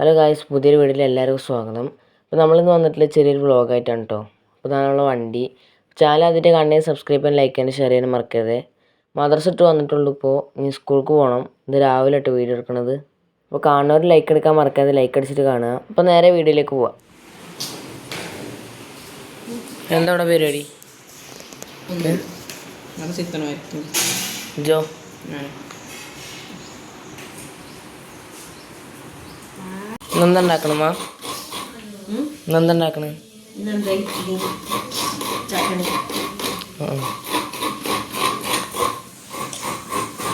Hello guys പുതിയൊരു വീട്ടിൽ എല്ലാവർക്കും സ്വാഗതം. അപ്പോൾ നമ്മളിന്ന് വന്നിട്ടുള്ള ചെറിയൊരു വ്ളോഗായിട്ടാണ് കേട്ടോ അപ്പോൾ നമ്മളെ വണ്ടി. ചാനൽ അതിന്റെ കണ്ണേ സബ്സ്ക്രൈബ് ചെയ്യാൻ ലൈക്ക് ചെയ്യാൻ ഷെയർ ചെയ്യാൻ മറക്കരുത്. മദർസ് ഇട്ട് വന്നിട്ടുള്ളൂ ഇപ്പോൾ ഇനി സ്കൂൾക്ക് പോകണം ഇത് രാവിലെ ഇട്ട് വീഡിയോ എടുക്കണത്. അപ്പോൾ കാണുന്നവർ ലൈക്ക് എടുക്കാൻ മറക്കാതെ ലൈക്ക് അടിച്ചിട്ട് കാണുക. അപ്പോൾ നേരെ വീഡിയോയിലേക്ക് പോവാം. എന്താണ് അവിടെ പരിപാടി? ജോ. ഇന്നെന്താ ഉണ്ടാക്കണേ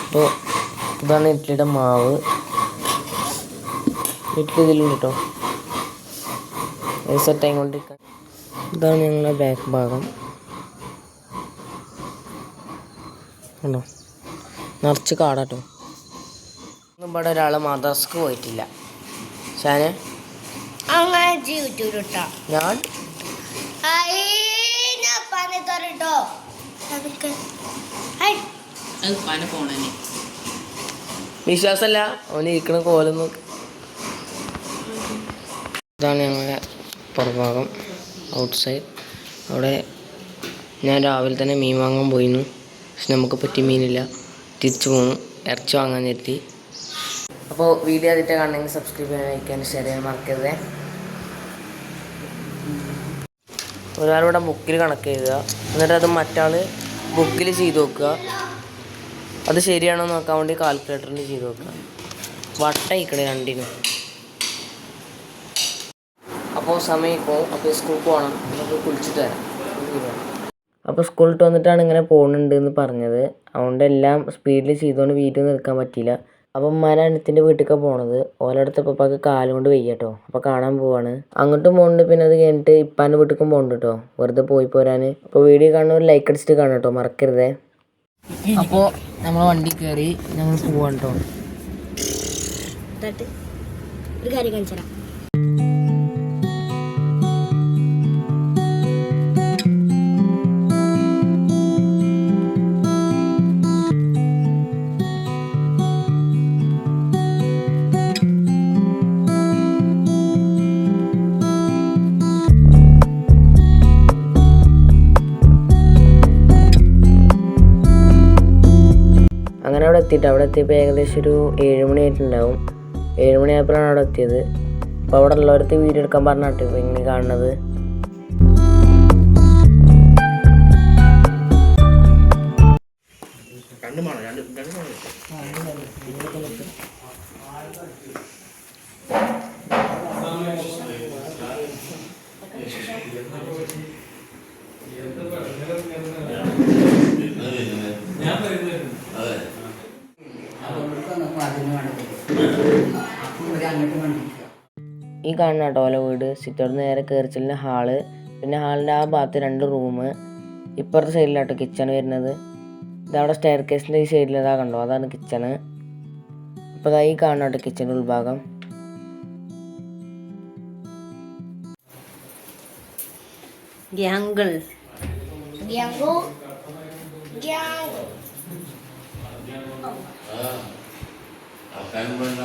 അപ്പോൾ ഇതാണ് ഇഡ്ഡലിയുടെ മാവ്. ഇഡ്ഡലി ഇതിലുണ്ട് കേട്ടോ സെറ്റായി കൊണ്ടിരിക്കാം ഇതാണ് ഞങ്ങളുടെ ബാക്ക് ഭാഗം. ഉണ്ടോ നിറച്ച് കാടാട്ടോ. ഒന്നും ഇവിടെ ഒരാൾ മദ്രസക്ക് പോയിട്ടില്ല. ഷാനെ ഞാൻ? വിശ്വാസമല്ല അവന് ഇരിക്കണ കോലൊന്നും. ഇതാണ് ഞങ്ങളുടെ പുറഭാഗം ഔട്ട് സൈഡ് അവിടെ ഞാൻ രാവിലെ തന്നെ മീൻ വാങ്ങാൻ പോയിരുന്നു. പക്ഷെ നമുക്ക് പറ്റിയ മീനില്ല. തിരിച്ചു പോന്നു. ഇറച്ചി വാങ്ങാൻ എത്തി അപ്പോൾ വീഡിയോ അതിന്റെ കാണണമെങ്കിൽ സബ്സ്ക്രൈബ് ചെയ്യാൻ ലൈക്കാൻ ഷെയർ ചെയ്യാൻ മറക്കരുത്. ഒരാളിവിടെ ബുക്കിൽ കണക്ക് ചെയ്യുക എന്നിട്ട് അത് മറ്റാൾ ബുക്കിൽ ചെയ്ത് നോക്കുക. അത് ശരിയാണോ നോക്കാൻ വേണ്ടി കാൽക്കുലേറ്ററിൽ ചെയ്ത് നോക്കുക. വട്ടയിക്കണേ രണ്ടിനും. അപ്പോൾ സമയം പോവും അപ്പോൾ സ്കൂളിൽ പോകണം. നമുക്ക് കുളിച്ചിട്ട് വരാം. അപ്പോൾ സ്കൂളിട്ട് വന്നിട്ടാണ് ഇങ്ങനെ പോകുന്നുണ്ട് എന്ന് പറഞ്ഞത്. അതുകൊണ്ട് എല്ലാം സ്പീഡിൽ ചെയ്തുകൊണ്ട് വീട്ടിൽ നിൽക്കാൻ പറ്റിയില്ല. അപ്പം ഉമ്മാനത്തിന്റെ വീട്ടിലേക്കാണ് പോണത്. ഓലടുത്ത് പപ്പാക്ക് കാലം കൊണ്ട് വയ്യ കേട്ടോ അപ്പോൾ കാണാൻ പോവാണ്. അങ്ങോട്ടും പോകുന്നുണ്ട് പിന്നെ അത് കഴിഞ്ഞിട്ട് ഇപ്പാന്റെ വീട്ടിലേക്കും പോകുന്നുണ്ട് കേട്ടോ വെറുതെ പോയി പോരാൻ അപ്പോൾ വീഡിയോ കാണുന്നവർ ലൈക്ക് അടിച്ചിട്ട് കാണാം കേട്ടോ മറക്കരുതേ. അപ്പോൾ നമ്മൾ വണ്ടി കയറി ഞങ്ങൾ പോവാണ് കേട്ടോ ഒരു കാര്യം കാണിച്ചരാ. എത്തിയിട്ട് അവിടെ എത്തിയപ്പോൾ ഏകദേശം ഒരു ഏഴുമണി ആയിട്ടുണ്ടാവും. ഏഴുമണിയായപ്പോഴാണ് അവിടെ എത്തിയത്. അപ്പോൾ അവിടെ ഉള്ളവർക്ക് വീഡിയോ എടുക്കാൻ പറഞ്ഞിട്ട് ഇപ്പോൾ ഇങ്ങനെ കാണുന്നത്. ഈ കാണുന്ന കേട്ടോ ഓല വീട്. സിറ്റോട് നേരെ കയറിച്ചിലിന്റെ ഹാൾ. പിന്നെ ഹാളിന്റെ ആ ഭാഗത്ത് രണ്ട് റൂം. ഇപ്പുറത്തെ സൈഡിലാട്ടോ കിച്ചൺ വരുന്നത്. ഇതവിടെ സ്റ്റെയർ കേസിന്റെ ഈ സൈഡിൽ ഇതാ കണ്ടോ? അതാണ് കിച്ചണ് അപ്പോൾ അതാ ഈ കാണുന്ന കേട്ടോ കിച്ചന്റെ ഉൾഭാഗം. ഗ്യാങ്കിൾ. ഗ്യാങ്കോ? ഗ്യാങ്കോ? വേണ്ട വേണ്ട.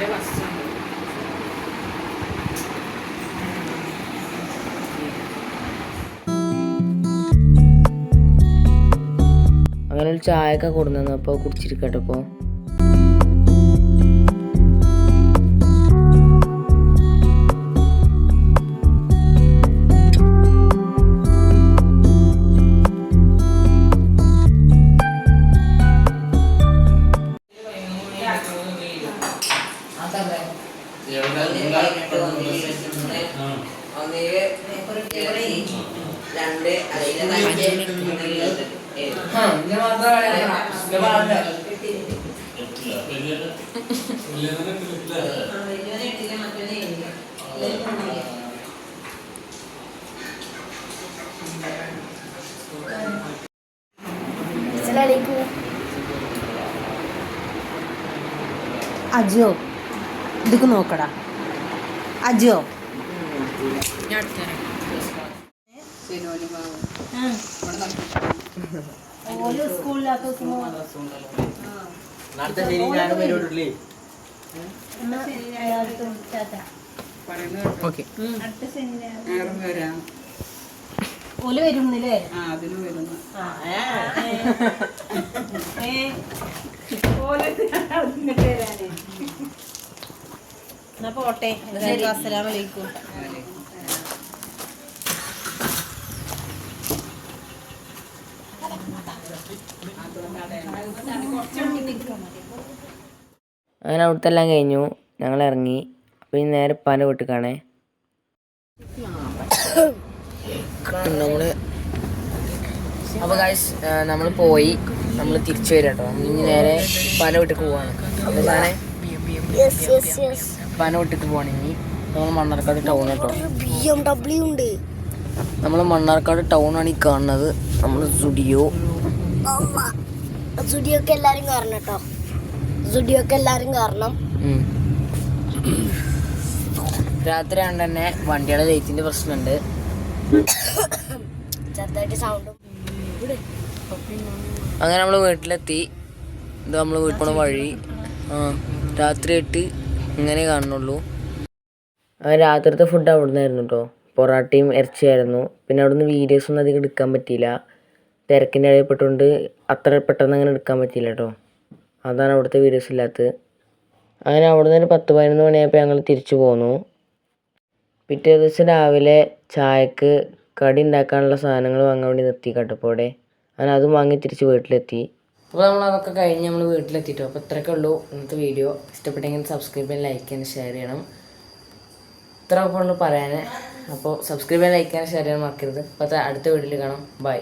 Devastación. കൊണ്ടുപോകുന്നത് അതുണ്ട് അങ്ങനെ ഒരു ചായ ഒക്കെ കൊടുന്നു അപ്പോൾ കുടിച്ചിരിക്കട്ടെ ഇപ്പോൾ അസ്സലാമലൈക്കും അജോ ഇതൊക്കെ നോക്കടാ. അജോ ഞാൻ അടുത്ത ശരി ഞാനും വരുള്ളൂ ഓൽ വരുന്നില്ലേ? ആ അതിന് വരുന്നു. എന്നാ പോട്ടെ. അസ്സലാമലൈക്കും അങ്ങനെ അവിടുത്തെ എല്ലാം കഴിഞ്ഞു. ഞങ്ങൾ ഇറങ്ങി അപ്പോൾ ഇനി നേരെ പന വീട്ടിക്കാണേ. കാണേ അപ്പോൾ ഗൈസ് നമ്മൾ പോയി. നമ്മൾ തിരിച്ചു വരാം കേട്ടോ. ഇനി നേരെ പന വീട്ടിക്ക് പോവാണ്. അപ്പോൾ സാറേ പന വീട്ടിക്ക് പോവാണ് ഇനി. നമ്മൾ മണ്ണാർക്കാട് ടൗൺ കേട്ടോ നമ്മൾ മണ്ണാർക്കാട് ടൗൺ ആണ് ഈ കാണുന്നത്. നമ്മൾ സ്റ്റുഡിയോ സുഡിയൊക്കെ എല്ലാരും കാരണം കേട്ടോ. സുഡിയൊക്കെ എല്ലാരും കാരണം. രാത്രി ആണ്ട് തന്നെ വണ്ടിയുടെ ലൈറ്റിന്റെ പ്രശ്നമുണ്ട് ചെറുതായിട്ട് സൗണ്ടും അങ്ങനെ നമ്മൾ വീട്ടിലെത്തി. ഇത് നമ്മൾ വീട്ടിൽ പോണ വഴി. ആ രാത്രി ഇട്ട് ഇങ്ങനെ കാണുന്നുള്ളൂ. രാത്രിത്തെ ഫുഡ് അവിടെ നിന്നായിരുന്നു കേട്ടോ പൊറാട്ടയും ഇറച്ചിയായിരുന്നു പിന്നെ അവിടുന്ന് വീഡിയോസ് ഒന്നും അധികം എടുക്കാൻ പറ്റിയില്ല. തിരക്കിന്റെ ഇടയിൽ പെട്ടുകൊണ്ട് അത്ര പെട്ടെന്ന് അങ്ങനെ എടുക്കാൻ പറ്റിയില്ല കേട്ടോ അതാണ് അവിടുത്തെ വീഡിയോസ് ഇല്ലാത്തത്. അങ്ങനെ അവിടെ നിന്ന് ഒരു പത്ത് പതിനൊന്ന് മണിയായപ്പോൾ ഞങ്ങൾ തിരിച്ചു പോന്നു. പിറ്റേ ദിവസം രാവിലെ ചായക്ക് കടി ഉണ്ടാക്കാനുള്ള സാധനങ്ങൾ വാങ്ങാൻ വേണ്ടി നിർത്തി കട്ടപ്പോടെ അങ്ങനെ അതും വാങ്ങി തിരിച്ച് വീട്ടിലെത്തി. അപ്പോൾ നമ്മൾ അതൊക്കെ കഴിഞ്ഞ് നമ്മൾ വീട്ടിലെത്തിയിട്ടോ അപ്പോൾ ഇത്രയൊക്കെ ഉള്ളൂ ഇന്നത്തെ വീഡിയോ ഇഷ്ടപ്പെട്ടെങ്കിൽ സബ്സ്ക്രൈബ് ചെയ്യാൻ ലൈക്ക് ചെയ്യാൻ ഷെയർ ചെയ്യണം. ഇത്ര ഉള്ളൂ പറയാൻ. അപ്പോൾ സബ്സ്ക്രൈബ് ചെയ്യാൻ ലൈക്ക് ചെയ്യാൻ ഷെയർ ചെയ്യാൻ മറക്കരുത്. അപ്പോൾ അടുത്ത വീഡിയോയിൽ കാണാം. ബൈ